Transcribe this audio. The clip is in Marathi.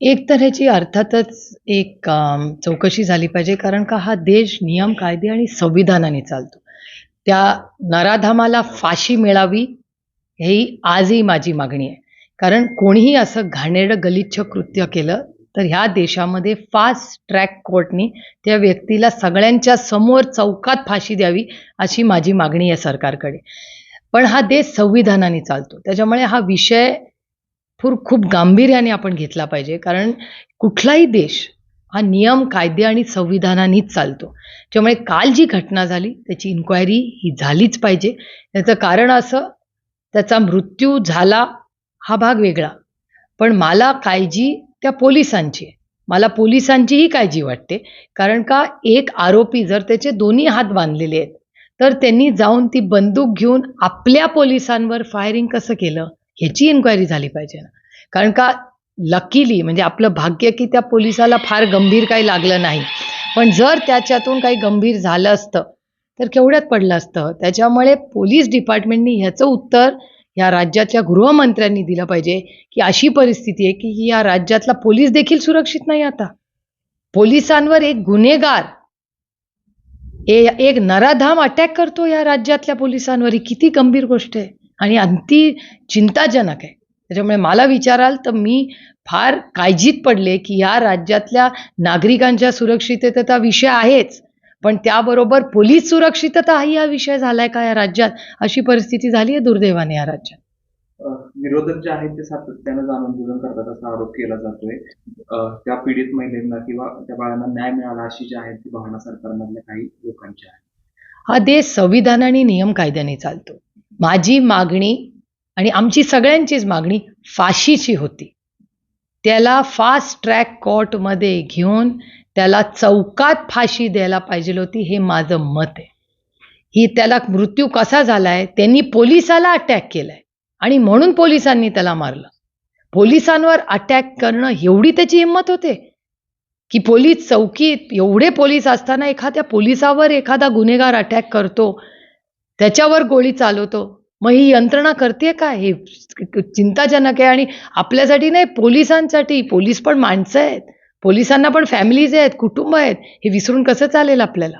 एक तर ह्याची अर्थातच एक अम, चौकशी झाली पाहिजे कारण का हा देश नियम कायदे आणि संविधानाने चालतो. त्या नराधामाला फाशी मिळावी ही आजही माझी मागणी आहे. कारण कोणीही असं घाणेरडं गलिच्छ कृत्य केलं तर ह्या देशामध्ये फास्ट ट्रॅक कोर्टनी त्या व्यक्तीला सगळ्यांच्या समोर चौकात फाशी द्यावी अशी माझी मागणी आहे सरकारकडे. पण हा देश संविधानाने चालतो. त्याच्यामुळे हा विषय खूप खूप गांभीर्याने आपण घेतला पाहिजे. कारण कुठलाही देश हा नियम कायदे आणि संविधानानेच चालतो. त्यामुळे काल जी घटना झाली त्याची इन्क्वायरी ही झालीच पाहिजे. त्याचं कारण असं त्याचा मृत्यू झाला हा भाग वेगळा. पण मला काळजी त्या पोलिसांची मला पोलिसांचीही काळजी वाटते. कारण का एक आरोपी जर त्याचे दोन्ही हात बांधलेले आहेत तर त्यांनी जाऊन ती बंदूक घेऊन आपल्या पोलिसांवर फायरिंग कसं केलं? ह्याची इन्क्वायरी झाली पाहिजे ना. कारण का लकीली म्हणजे आपलं भाग्य की त्या पोलिसाला फार गंभीर काही लागलं नाही. पण जर त्याच्यातून काही गंभीर झालं असतं तर केवढ्यात पडलं असतं? त्याच्यामुळे पोलीस डिपार्टमेंटनी ह्याचं उत्तर या राज्याच्या गृहमंत्र्यांनी दिलं पाहिजे की अशी परिस्थिती आहे की या राज्यातला पोलीस देखील सुरक्षित नाही आता. पोलिसांवर एक गुन्हेगार ए- एक नराधाम अटॅक करतो या राज्यातल्या पोलिसांवर. ही किती गंभीर गोष्ट आहे. आणि अंती चिंताजनक आहे. त्याच्यामुळे मला विचाराल तर मी फार काळजीत पडले की या राज्यातल्या नागरिकांच्या सुरक्षिततेचा विषय आहेच. पण त्याबरोबर पोलीस सुरक्षितता ही हा विषय झालाय का या राज्यात? अशी परिस्थिती झाली आहे दुर्दैवाने या राज्यात. विरोधक जे आहेत ते सातत्यानं जाण आंदोलन करतात असा आरोप केला जातोय. त्या पीडित महिलांना किंवा त्या बाळांना न्याय मिळाला अशी जी आहे ती भावना सरकारमधल्या काही लोकांची आहे हा देश संविधान आणि नियम कायद्याने चालतो. माझी मागणी आणि आमची सगळ्यांचीच मागणी फाशीची होती. त्याला फास्ट ट्रॅक कोर्टमध्ये घेऊन त्याला चौकात फाशी द्यायला पाहिजे होती हे माझं मत आहे. ही त्याला मृत्यू कसा झालाय त्यांनी पोलिसाला अटॅक केलाय आणि म्हणून पोलिसांनी त्याला मारलं. पोलिसांवर अटॅक करणं एवढी त्याची हिंमत होते की पोलीस चौकीत एवढे पोलीस असताना एखाद्या पोलिसावर एखादा गुन्हेगार अटॅक करतो त्याच्यावर गोळी चालवतो. मग ही यंत्रणा करते का? हे चिंताजनक आहे आणि आपल्यासाठी नाही पोलिसांसाठी. पोलीस पण माणसं आहेत. पोलिसांना पण फॅमिलीज आहेत कुटुंब आहेत. हे विसरून कसं चालेल आपल्याला?